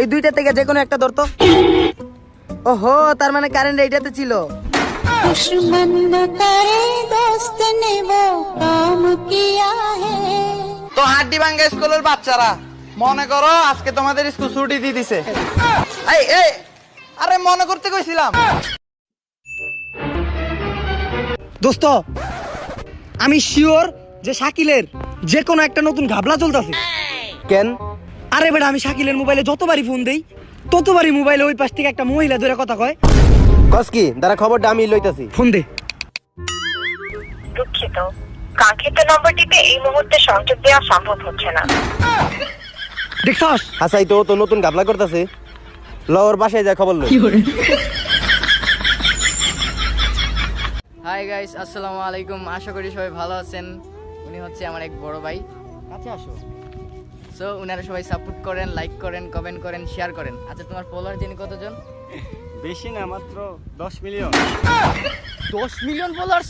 এই দুইটা থেকে যে কোনো একটা ধরতো। ওহো তার মানে কারেন্ট এইটাতে ছিল। তো হাড্ডি ভাঙ্গা স্কুলের বাচ্চারা মনে করো আজকে তোমাদের স্কুল ছুটি দিয়ে দিছে। আরে মনে করতে কইছিলাম। দোস্ত আমি শিওর যে শাকিলের যে কোনো একটা নতুন ঘাবলা চলতেছে। কেন? আরে বেটা আমি শাকিলের মোবাইলে যতবারই ফোন দেই ততবারই মোবাইলে ওই পাশ থেকে একটা মহিলা ধরে কথা কয়। কস কি? দাঁড়া খবরটা আমি লইতাছি। ফোন দে। দুঃখিত। কাঙ্ক্ষিত নম্বরটিতে এই মুহূর্তে সংযোগ দেওয়া সম্ভব হচ্ছে না। দেখছস? হাসাই তো ও তো নতুন গাবলা করতেছে। ল ওর বাসায় যায় খবর লই। হাই গাইস আসসালামু আলাইকুম। আশা করি সবাই ভালো আছেন। উনি হচ্ছে আমার এক বড় ভাই। কাছে আসো। সো উনারা সবাই সাপোর্ট করেন লাইক করেন কমেন্ট করেন শেয়ার করেন। আচ্ছা তোমার ফলোয়ার জানি কতজন? বেশি না মাত্র দশ মিলিয়ন দশ মিলিয়ন ফলোয়ার্স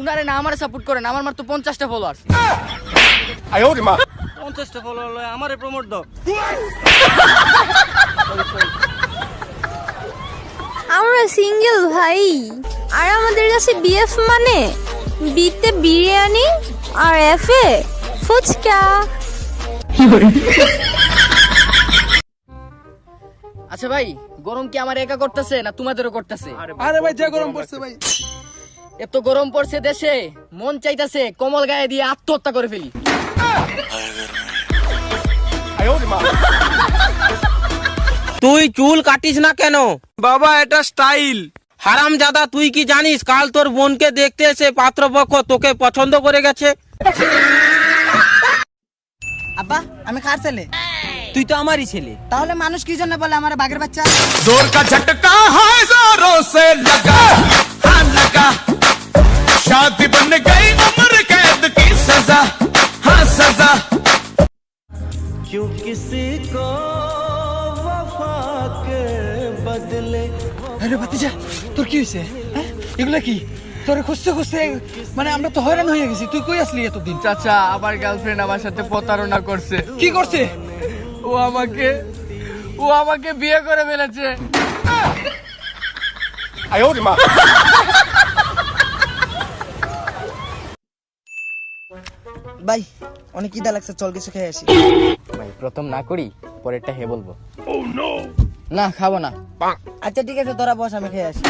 উনারে না আমার সাপোর্ট করেন আমার মাত্র পঞ্চাশটা ফলোয়ার্স পঞ্চাশটা ফলোয়ার লয় আমারে প্রমোট দাও। আমরা সিঙ্গেল ভাই। আর আমাদের কাছে বিএফ মানে? বিতে বিরিয়ানি আর এফ এ ফুচকা। আচ্ছা ভাই গরম কি আমার একা করতেছে না তোমাদেরও করতেছে? আরে ভাই যে গরম পড়ছে ভাই। এত গরম পড়ছে দেশে মন চাইতাছে কমল গায়ে দিয়ে আত্মহত্যা করে ফেলি। তুই চুল কাটিস না কেন? বাবা এটা স্টাইল। হারাম জাদা তুই কি জানিস কাল তোর বোনকে দেখতে এসে পাত্রপক্ষ তোকে পছন্দ করে গেছে আব্বা আমি কার ছেলে তুই তো আমারই ছেলে তাহলে মানুষ কি জন্য বলে আমার বাঘের বাচ্চা जोर का झटका है जोरों से लगा हाँ लगा शादी बन गई उम्र कैद की सजा हाँ सजा क्यों किसी को वफा के बदले আরে ভাতিজা তোর কি হয়েছে? হ্যাঁ? এগুলা কি? তোরে খুঁজতে খুঁজতে মানে আমরা তো হয়রান হয়ে গেছি। তুই কই আসলি এতদিন? চাচা আমার গার্লফ্রেন্ড আমার সাথে প্রতারণা করছে। কি করছে? ও আমাকে ও আমাকে বিয়ে করে ফেলেছে। ভাই অনেক কিদা লাগছে চল কিছু খেয়ে আসি। ভাই প্রথম না করি পরেরটা হে বলব। না খাব না। আচ্ছা ঠিক আছে তোরা বস আমি খেয়ে আসি।